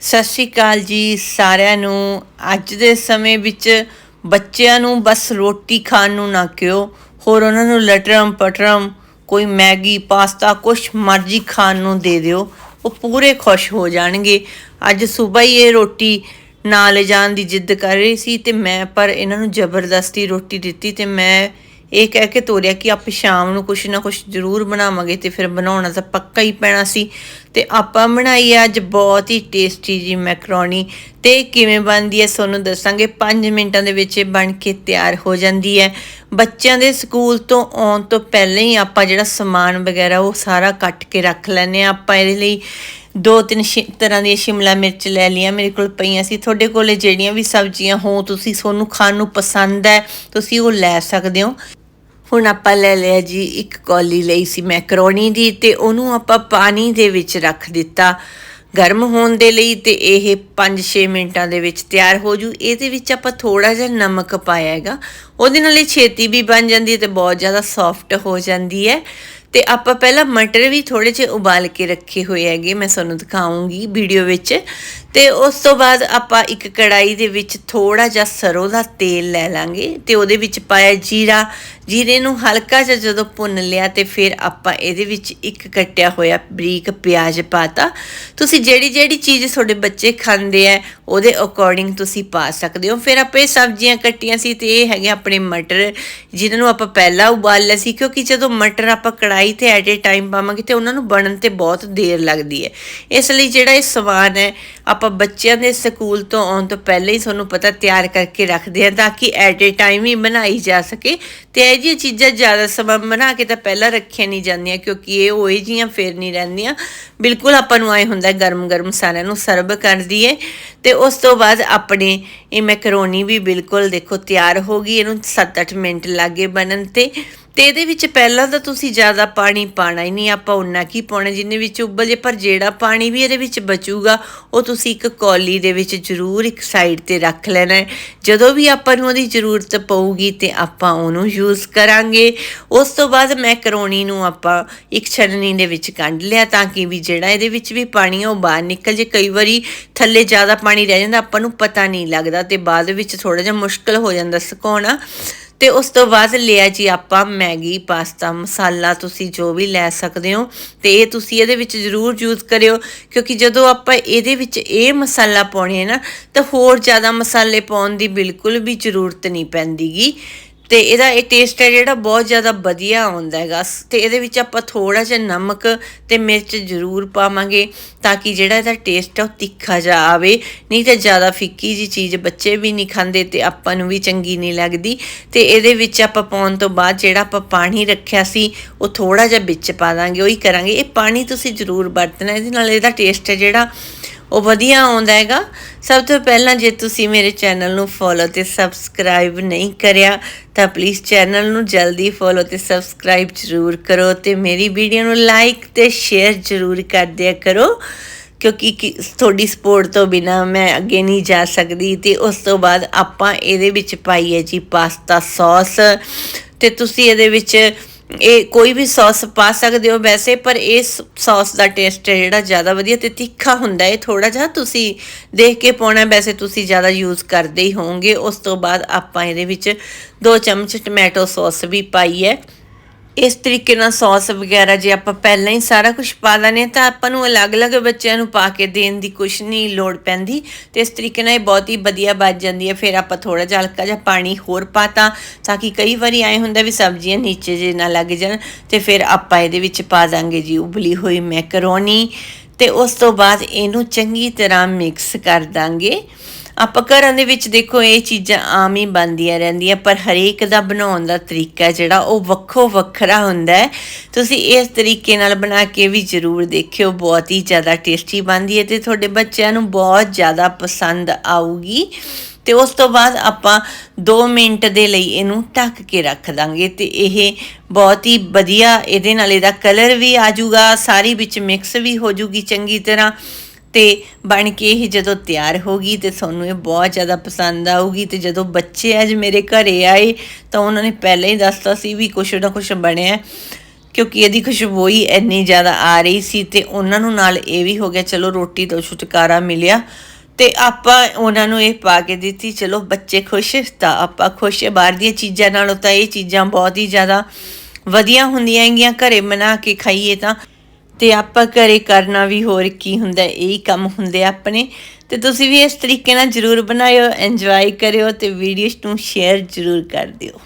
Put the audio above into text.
ਸਤਿ ਸ਼੍ਰੀ ਅਕਾਲ ਜੀ ਸਾਰਿਆਂ ਨੂੰ। ਅੱਜ ਦੇ ਸਮੇਂ ਵਿੱਚ ਬੱਚਿਆਂ ਨੂੰ ਬਸ ਰੋਟੀ ਖਾਣ ਨੂੰ ਨਾ ਕਿਓ। ਹੋਰ ਉਹਨਾਂ ਨੂੰ ਲਟਰਮ ਪਟਰਮ ਕੋਈ ਮੈਗੀ, ਪਾਸਤਾ, ਕੁਛ ਮਰਜ਼ੀ ਖਾਣ ਨੂੰ ਦੇ ਦਿਓ। ਉਹ ਪੂਰੇ ਖੁਸ਼ ਹੋ ਜਾਣਗੇ। ਅੱਜ ਸਵੇਰ ਹੀ ਇਹ ਰੋਟੀ ਨਾ ਲੈ ਜਾਣ ਦੀ ਜਿੱਦ ਕਰ ਰਹੀ ਸੀ ਤੇ ਮੈਂ ਪਰ ਇਹਨਾਂ ਨੂੰ ਜ਼ਬਰਦਸਤੀ ਰੋਟੀ ਦਿੱਤੀ ਤੇ ਮੈਂ ਇਹ ਕਹਿ ਕੇ ਤੋਰਿਆ ਕਿ ਆਪਾਂ ਸ਼ਾਮ ਨੂੰ ਕੁਛ ਨਾ ਕੁਛ ਜ਼ਰੂਰ ਬਣਾਵਾਂਗੇ ਤੇ ਫਿਰ ਬਣਾਉਣਾ ਤਾਂ ਪੱਕਾ ਹੀ ਪੈਣਾ ਸੀ। ਤੇ ਆਪਾਂ ਬਣਾਈ ਹੈ ਅੱਜ ਬਹੁਤ ਹੀ ਟੇਸਟੀ ਜੀ ਮੈਕਰੋਨੀ ਤੇ ਕਿਵੇਂ ਬਣਦੀ ਹੈ ਤੁਹਾਨੂੰ ਦੱਸਾਂਗੇ। 5 ਮਿੰਟਾਂ ਦੇ ਵਿੱਚ ਇਹ ਬਣ ਕੇ ਤਿਆਰ ਹੋ ਜਾਂਦੀ ਹੈ। ਬੱਚਿਆਂ ਦੇ ਸਕੂਲ ਤੋਂ ਆਉਣ ਤੋਂ ਪਹਿਲਾਂ ਹੀ ਆਪਾਂ ਜਿਹੜਾ ਸਮਾਨ ਵਗੈਰਾ ਉਹ ਸਾਰਾ ਕੱਟ ਕੇ ਰੱਖ ਲੈਨੇ ਆ ਆਪਾਂ ਇਹਦੇ ਲਈ ਦੋ ਤਿੰਨ ਸ਼ਿ- ਤਰ੍ਹਾਂ ਦੀਆਂ ਸ਼ਿਮਲਾ ਮਿਰਚ ਲੈ ਲਈਆਂ। ਮੇਰੇ ਕੋਲ ਪਈਆਂ ਸੀ। ਤੁਹਾਡੇ ਕੋਲੇ ਜਿਹੜੀਆਂ ਵੀ ਸਬਜ਼ੀਆਂ ਹੋ ਤੁਸੀਂ ਤੁਹਾਨੂੰ ਖਾਣ ਨੂੰ ਪਸੰਦ ਹੈ, ਤੁਸੀਂ ਉਹ ਲੈ ਸਕਦੇ ਹੋ। ਹੁਣ ਆਪਾਂ ਲੈ ਲਿਆ ਜੀ ਇੱਕ ਕੌਲੀ ਲਈ ਸੀ ਮੈਕਰੋਨੀ ਦੀ ਤੇ ਉਹਨੂੰ ਆਪਾਂ ਪਾਣੀ ਦੇ ਵਿੱਚ ਰੱਖ ਦਿੱਤਾ ਗਰਮ ਹੋਣ ਦੇ ਲਈ ਤੇ ਇਹ 5-6 ਮਿੰਟਾਂ ਦੇ ਵਿੱਚ ਤਿਆਰ ਹੋ ਜੂ। ਇਹਦੇ ਵਿੱਚ ਆਪਾਂ ਥੋੜਾ ਜਿਹਾ ਨਮਕ ਪਾਇਆ ਹੈਗਾ। ਉਹਦੇ ਨਾਲ ਇਹ ਛੇਤੀ ਵੀ ਬਣ ਜਾਂਦੀ ਹੈ ਤੇ ਬਹੁਤ ਜ਼ਿਆਦਾ ਸੌਫਟ ਹੋ ਜਾਂਦੀ ਹੈ। ਤੇ ਆਪਾਂ ਪਹਿਲਾਂ ਮਟਰ ਵੀ ਥੋੜੇ ਜਿਹੇ ਉਬਾਲ ਕੇ ਰੱਖੇ ਹੋਏ ਹੈਗੇ, ਮੈਂ ਤੁਹਾਨੂੰ ਦਿਖਾਉਂਗੀ ਵੀਡੀਓ ਵਿੱਚ। ਤੇ ਉਸ ਤੋਂ ਬਾਅਦ ਆਪਾਂ ਇੱਕ ਕੜਾਈ ਦੇ ਵਿੱਚ ਥੋੜਾ ਜਿਹਾ ਸਰੋਂ ਦਾ ਤੇਲ ਲੈ ਲਾਂਗੇ ਤੇ ਉਹਦੇ ਵਿੱਚ ਪਾਇਆ ਜੀਰਾ। ਜੀਰੇ ਨੂੰ ਹਲਕਾ ਜਿਹਾ ਜਦੋਂ ਭੁੰਨ ਲਿਆ ਤੇ ਫਿਰ ਆਪਾਂ ਇਹਦੇ ਵਿੱਚ ਇੱਕ ਕੱਟਿਆ ਹੋਇਆ ਬਰੀਕ ਪਿਆਜ਼ ਪਾਤਾ। ਤੁਸੀਂ ਜਿਹੜੀ ਜਿਹੜੀ ਚੀਜ਼ ਤੁਹਾਡੇ ਬੱਚੇ ਖਾਂਦੇ ਆ ਉਹਦੇ ਅਕੋਰਡਿੰਗ ਤੁਸੀਂ ਪਾ ਸਕਦੇ ਹੋ। ਫਿਰ ਆਪਾਂ ਇਹ ਸਬਜ਼ੀਆਂ ਕੱਟੀਆਂ ਸੀ ਤੇ ਇਹ ਹੈਗੇ ਆਪਣੇ ਮਟਰ ਜਿਨ੍ਹਾਂ ਨੂੰ ਆਪਾਂ ਪਹਿਲਾਂ ਉਬਾਲ ਲਿਆ ਸੀ, ਕਿਉਂਕਿ ਜਦੋਂ ਮਟਰ ਆਪਾਂ ਕੜਾਈ ਤੇ ਐਟ ਏ ਟਾਈਮ ਪਾਵਾਂਗੇ ਤੇ ਉਹਨਾਂ ਨੂੰ ਬਣਨ ਤੇ ਬਹੁਤ ਦੇਰ ਲੱਗਦੀ ਹੈ। ਇਸ ਲਈ ਜਿਹੜਾ ਇਹ ਸਮਾਨ ਹੈ ਆਪਾਂ ਬੱਚਿਆਂ ਦੇ ਸਕੂਲ ਤੋਂ ਆਉਣ ਤੋਂ ਪਹਿਲਾਂ ਹੀ ਤੁਹਾਨੂੰ ਪਤਾ ਤਿਆਰ ਕਰਕੇ ਰੱਖਦੇ ਹਾਂ ਤਾਂ ਕਿ ਐਟ ਏ ਟਾਈਮ ਹੀ ਬਣਾਈ ਜਾ ਸਕੇ। ਤੇ ਇਹ ਜਿਹੀਆਂ ਚੀਜ਼ਾਂ ਜ਼ਿਆਦਾ ਸਮਾਂ ਬਣਾ ਕੇ ਤਾਂ ਪਹਿਲਾਂ ਰੱਖੀਆਂ ਨਹੀਂ ਜਾਂਦੀਆਂ ਕਿਉਂਕਿ ਇਹ ਉਹ ਜੀਆਂ ਫੇਰ ਨਹੀਂ ਰਹਿੰਦੀਆਂ। ਬਿਲਕੁਲ ਆਪਾਂ ਨੂੰ ਆਏ ਹੁੰਦਾ ਗਰਮ ਗਰਮ ਸਾਰਿਆਂ ਨੂੰ ਸਰਵ ਕਰਦੀ ਹੈ ਤੇ ਉਸ ਤੋਂ ਬਾਅਦ ਆਪਣੇ ਇਹ ਮੈਕਰੋਨੀ ਵੀ ਬਿਲਕੁਲ ਦੇਖੋ ਤਿਆਰ ਹੋ ਗਈ, ਇਹਨੂੰ 7-8 ਮਿੰਟ ਲੱਗੇ ਬਣਨ ਤੇ। ਤੇ ਇਹਦੇ ਵਿੱਚ ਪਹਿਲਾਂ ਤਾਂ ਤੁਸੀਂ ਜ਼ਿਆਦਾ ਪਾਣੀ ਪਾਣਾ ਹੀ ਨਹੀਂ, ਆਪਾਂ ਉਨਾ ਕੀ ਪਾਉਣਾ, ਜਿੰਨੇ ਵਿੱਚ ਉਬਲ ਜੇ, ਪਰ ਜਿਹੜਾ ਪਾਣੀ ਵੀ ਇਹਦੇ ਵਿੱਚ ਬਚੂਗਾ, ਉਹ ਤੁਸੀਂ ਇੱਕ ਕੌਲੀ ਦੇ ਵਿੱਚ ਜ਼ਰੂਰ ਇੱਕ ਸਾਈਡ ਤੇ ਰੱਖ ਲੈਣਾ ਹੈ। ਜਦੋਂ ਵੀ ਆਪਾਂ ਨੂੰ ਉਹਦੀ ਜ਼ਰੂਰਤ ਪਊਗੀ ਤੇ ਆਪਾਂ ਉਹਨੂੰ ਯੂਜ਼ ਕਰਾਂਗੇ। ਉਸ ਤੋਂ ਬਾਅਦ ਮੈਕਰੋਨੀ ਨੂੰ ਆਪਾਂ ਇੱਕ ਛਣਨੀ ਦੇ ਵਿੱਚ ਕੱਢ ਲਿਆ, ਤਾਂ ਕਿ ਵੀ ਜਿਹੜਾ ਇਹਦੇ ਵਿੱਚ ਵੀ ਪਾਣੀ ਆ, ਉਹ ਬਾਹਰ ਨਿਕਲ ਜੇ। ਕਈ ਵਾਰੀ ਥੱਲੇ ਜ਼ਿਆਦਾ ਪਾਣੀ ਰਹਿ ਜਾਂਦਾ, ਆਪਾਂ ਨੂੰ ਪਤਾ ਨਹੀਂ ਲੱਗਦਾ ਤੇ ਬਾਅਦ ਵਿੱਚ ਥੋੜਾ ਜਿਹਾ ਮੁਸ਼ਕਲ ਹੋ ਜਾਂਦਾ, ਸੁਕਾਉਣਾ। ਤੇ ਉਸ ਤੋਂ ਬਾਅਦ ਲਿਆ ਜੀ ਆਪਾਂ ਮੈਗੀ, ਪਾਸਤਾ, ਮਸਾਲਾ ਤੁਸੀਂ ਜੋ ਵੀ ਲੈ ਸਕਦੇ ਹੋ ਤੇ ਇਹ ਤੁਸੀਂ ਇਹਦੇ ਵਿੱਚ ਜ਼ਰੂਰ ਯੂਜ਼ ਕਰਿਓ, ਕਿਉਂਕਿ ਜਦੋਂ ਆਪਾਂ ਇਹਦੇ ਵਿੱਚ ਇਹ ਮਸਾਲਾ ਪਾਉਣੇ ਹੈ ਨਾ, ਤਾਂ ਹੋਰ ਜ਼ਿਆਦਾ ਮਸਾਲੇ ਪਾਉਣ ਦੀ ਬਿਲਕੁਲ ਵੀ ਜ਼ਰੂਰਤ ਨਹੀਂ ਪੈਂਦੀਗੀ। ਤੇ ਇਹਦਾ ਇਹ ਟੇਸਟ ਹੈ ਜਿਹੜਾ ਬਹੁਤ ਜ਼ਿਆਦਾ ਵਧੀਆ ਆਉਂਦਾ ਹੈਗਾ। ਸ- ਤੇ ਇਹਦੇ ਵਿੱਚ ਆਪਾਂ ਥੋੜਾ ਜਿਹਾ ਨਮਕ ਤੇ ਮਿਰਚ ਜ਼ਰੂਰ ਪਾਵਾਂਗੇ ਤਾਂ ਕਿ ਜਿਹੜਾ ਇਹਦਾ ਟੇਸਟ ਹੈ ਉਹ ਤਿੱਖਾ ਜਾ ਆਵੇ। ਨਹੀਂ ਤਾਂ ਜ਼ਿਆਦਾ ਫਿੱਕੀ ਜੀ ਚੀਜ਼ ਬੱਚੇ ਵੀ ਨਹੀਂ ਖਾਂਦੇ ਤੇ ਆਪਾਂ ਨੂੰ ਵੀ ਚੰਗੀ ਨਹੀਂ ਲੱਗਦੀ। ਤੇ ਇਹਦੇ ਵਿੱਚ ਆਪਾਂ ਪਾਉਣ ਤੋਂ ਬਾਅਦ ਜਿਹੜਾ ਆਪਾਂ ਪਾਣੀ ਰੱਖਿਆ ਸੀ, ਉਹ ਥੋੜਾ ਜਿਹਾ ਵਿੱਚ ਪਾ ਦਾਂਗੇ। ਉਹੀ ਕਰਾਂਗੇ। ਇਹ ਪਾਣੀ ਤੁਸੀਂ ਜ਼ਰੂਰ ਵਰਤਣਾ, ਇਹਦੇ ਨਾਲ ਇਹਦਾ ਟੇਸਟ ਹੈ ਜਿਹੜਾ ਉਹ ਵਧੀਆ ਆਉਂਦਾ ਹੈਗਾ। ਸਭ ਤੋਂ ਪਹਿਲਾਂ ਜੇ ਤੁਸੀਂ ਮੇਰੇ ਚੈਨਲ ਨੂੰ ਫੋਲੋ ਤੇ ਸਬਸਕ੍ਰਾਈਬ ਨਹੀਂ ਕਰਿਆ, ਤਾਂ ਪਲੀਜ਼ ਚੈਨਲ ਨੂੰ ਜਲਦੀ ਫੋਲੋ ਤੇ ਸਬਸਕ੍ਰਾਈਬ ਜ਼ਰੂਰ ਕਰੋ ਤੇ ਮੇਰੀ ਵੀਡੀਓ ਨੂੰ ਲਾਈਕ ਤੇ ਸ਼ੇਅਰ ਜ਼ਰੂਰ ਕਰ ਦਿਆ ਕਰੋ, ਕਿਉਂਕਿ ਕਿ- ਤੁਹਾਡੀ ਸਪੋਰਟ ਤੋਂ ਬਿਨਾ ਮੈਂ ਅੱਗੇ ਨਹੀਂ ਜਾ ਸਕਦੀ ਤੇ ਉਸ ਤੋਂ ਬਾਅਦ ਆਪਾਂ ਇਹਦੇ ਵਿੱਚ ਪਾਈ ਹੈ ਜੀ ਪਾਸਤਾ ਸੌਸ ਤੇ ਤੁਸੀਂ ਇਹਦੇ ਵਿੱਚ ਇਹ ਕੋਈ ਵੀ ਸੌਸ ਪਾ ਸਕਦੇ ਹੋ ਵੈਸੇ, ਪਰ ਇਹ ਸੌਸ ਦਾ ਟੇਸਟ ਹੈ ਜਿਹੜਾ ਜ਼ਿਆਦਾ ਵਧੀਆ ਤੇ ਤਿੱਖਾ ਹੁੰਦਾ ਹੈ। ਥੋੜਾ ਜਿਹਾ ਤੁਸੀਂ ਦੇਖ ਕੇ ਪਾਉਣਾ, ਵੈਸੇ ਤੁਸੀਂ ਜ਼ਿਆਦਾ ਯੂਜ਼ ਕਰਦੇ ਹੀ ਹੋਵੋਗੇ। ਉਸ ਤੋਂ ਬਾਅਦ ਆਪਾਂ ਇਹਦੇ ਵਿੱਚ 2 ਚਮਚ ਟੋਮੈਟੋ ਸੌਸ ਵੀ ਪਾਈ ਹੈ। ਇਸ ਤਰੀਕੇ ਨਾਲ ਸੌਸ ਵਗੈਰਾ ਜੇ ਆਪਾਂ ਪਹਿਲਾਂ ਹੀ ਸਾਰਾ ਕੁਝ ਪਾ ਲੈਂਦੇ ਹਾਂ ਤਾਂ ਆਪਾਂ ਨੂੰ ਅਲੱਗ-ਅਲੱਗ ਬੱਚਿਆਂ ਨੂੰ ਪਾ ਕੇ ਦੇਣ ਦੀ ਕੁਛ ਨਹੀਂ ਲੋੜ ਪੈਂਦੀ। ਤੇ ਇਸ ਤਰੀਕੇ ਨਾਲ ਇਹ ਬਹੁਤ ਹੀ ਵਧੀਆ ਬਚ ਜਾਂਦੀ ਹੈ। ਫਿਰ ਆਪਾਂ ਥੋੜਾ ਜਿਹਾ ਹਲਕਾ ਜਿਹਾ ਪਾਣੀ ਹੋਰ ਪਾਤਾ ਤਾਂ ਕਿ ਕਈ ਵਾਰੀ ਆਏ ਹੁੰਦਾ ਵੀ ਸਬਜ਼ੀਆਂ ਨੀਚੇ ਜੇ ਨਾ ਲੱਗ ਜਾਣ ਤੇ ਫਿਰ ਆਪਾਂ ਇਹਦੇ ਵਿੱਚ ਪਾ ਦਾਂਗੇ ਜੀ ਉਬਲੀ ਹੋਈ ਮੈਕਰੋਨੀ ਤੇ ਉਸ ਤੋਂ ਬਾਅਦ ਇਹਨੂੰ ਚੰਗੀ ਤਰ੍ਹਾਂ ਮਿਕਸ ਕਰ ਦਾਂਗੇ। ਆਪਾਂ ਘਰਾਂ ਦੇ ਵਿੱਚ ਦੇਖੋ, ਇਹ ਚੀਜ਼ਾਂ ਆਮ ਹੀ ਬਣਦੀਆਂ ਰਹਿੰਦੀਆਂ, ਪਰ ਹਰੇਕ ਦਾ ਬਣਾਉਣ ਦਾ ਤਰੀਕਾ ਜਿਹੜਾ ਉਹ ਵੱਖੋ ਵੱਖਰਾ ਹੁੰਦਾ ਹੈ। ਤੁਸੀਂ ਇਸ ਤਰੀਕੇ ਨਾਲ ਬਣਾ ਕੇ ਵੀ ਜ਼ਰੂਰ ਦੇਖਿਓ, ਬਹੁਤ ਹੀ ਜ਼ਿਆਦਾ ਟੇਸਟੀ ਬਣਦੀ ਹੈ ਤੇ ਤੁਹਾਡੇ ਬੱਚਿਆਂ ਨੂੰ ਬਹੁਤ ਜ਼ਿਆਦਾ ਪਸੰਦ ਆਊਗੀ। ਤੇ ਉਸ ਤੋਂ ਬਾਅਦ ਆਪਾਂ 2 ਮਿੰਟ ਦੇ ਲਈ ਇਹਨੂੰ ਢੱਕ ਕੇ ਰੱਖ ਦਾਂਗੇ ਤੇ ਇਹ ਬਹੁਤ ਹੀ ਵਧੀਆ, ਇਹਦੇ ਨਾਲ ਇਹਦਾ ਕਲਰ ਵੀ ਆ ਜਾਊਗਾ, ਸਾਰੀ ਵਿੱਚ ਮਿਕਸ ਵੀ ਹੋ ਜਾਊਗੀ ਚੰਗੀ ਤਰ੍ਹਾਂ। ਤੇ ਬਣ ਕੇ ਇਹ ਜਦੋਂ ਤਿਆਰ ਹੋ ਗਈ ਤੇ ਤੁਹਾਨੂੰ ਇਹ ਬਹੁਤ ਜ਼ਿਆਦਾ ਪਸੰਦ ਆਊਗੀ ਤੇ ਜਦੋਂ ਬੱਚੇ ਅੱਜ ਮੇਰੇ ਘਰੇ ਆਏ ਤਾਂ ਉਹਨਾਂ ਨੇ ਪਹਿਲਾਂ ਹੀ ਦੱਸਤਾ ਸੀ ਵੀ ਕੁਛ ਨਾ ਕੁਛ ਬਣਿਆ ਕਿਉਂਕਿ ਇਹਦੀ ਖੁਸ਼ਬੂ ਹੀ ਇੰਨੀ ਜ਼ਿਆਦਾ ਆ ਰਹੀ ਸੀ ਤੇ ਉਹਨਾਂ ਨੂੰ ਨਾਲ ਇਹ ਵੀ ਹੋ ਗਿਆ, ਚਲੋ ਰੋਟੀ ਤੋਂ ਛੁਟਕਾਰਾ ਮਿਲਿਆ ਤੇ ਆਪਾਂ ਉਹਨਾਂ ਨੂੰ ਇਹ ਪਾ ਕੇ ਦਿੱਤੀ, ਚਲੋ ਬੱਚੇ ਖੁਸ਼ ਤਾਂ ਆਪਾਂ ਖੁਸ਼ ਬਾਹਰ ਦੀਆਂ ਚੀਜ਼ਾਂ ਨਾਲੋਂ ਤਾਂ ਇਹ ਚੀਜ਼ਾਂ ਬਹੁਤ ਹੀ ਜ਼ਿਆਦਾ ਵਧੀਆ ਹੁੰਦੀਆਂ ਹੈਗੀਆਂ, ਘਰੇ ਬਣਾ ਕੇ ਖਾਈਏ ਤਾਂ। ਤੇ ਆਪਾਂ ਘਰੇ ਕਰਨਾ ਵੀ ਹੋਰ ਕੀ ਹੁੰਦਾ, ਇਹੀ ਕੰਮ ਹੁੰਦੇ ਆਪਣੇ। ਤੇ ਤੁਸੀਂ ਵੀ ਇਸ ਤਰੀਕੇ ਨਾਲ ਜਰੂਰ ਬਣਾਇਓ ਇੰਜੋਏ ਕਰਿਓ ਤੇ ਵੀਡੀਓਜ਼ ਨੂੰ ਸ਼ੇਅਰ ਜਰੂਰ ਕਰ ਦਿਓ।